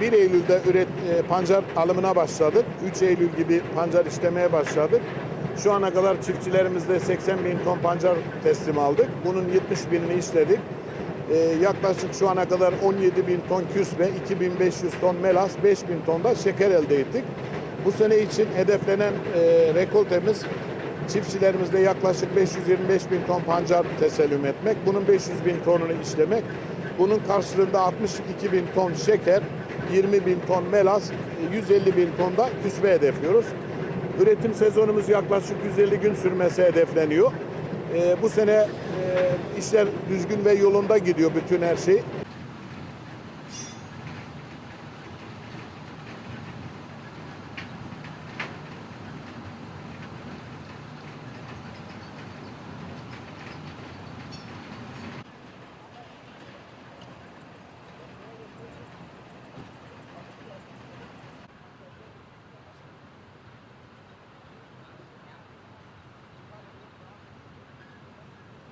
1 Eylül'de üret, e, pancar alımına başladık. 3 Eylül gibi pancar işlemeye başladık. Şu ana kadar çiftçilerimizde 80 bin ton pancar teslim aldık. Bunun 70 binini işledik. Ee, yaklaşık şu ana kadar 17 bin ton küsbe, 2500 ton melas, 5 bin ton da şeker elde ettik. Bu sene için hedeflenen e, rekoltemiz çiftçilerimizde yaklaşık 525 bin ton pancar tesellüm etmek. Bunun 500 bin tonunu işlemek. Bunun karşılığında 62 bin ton şeker, 20 bin ton melas, 150 bin ton da küsbe hedefliyoruz. Üretim sezonumuz yaklaşık 150 gün sürmesi hedefleniyor. Ee, bu sene e, işler düzgün ve yolunda gidiyor bütün her şey.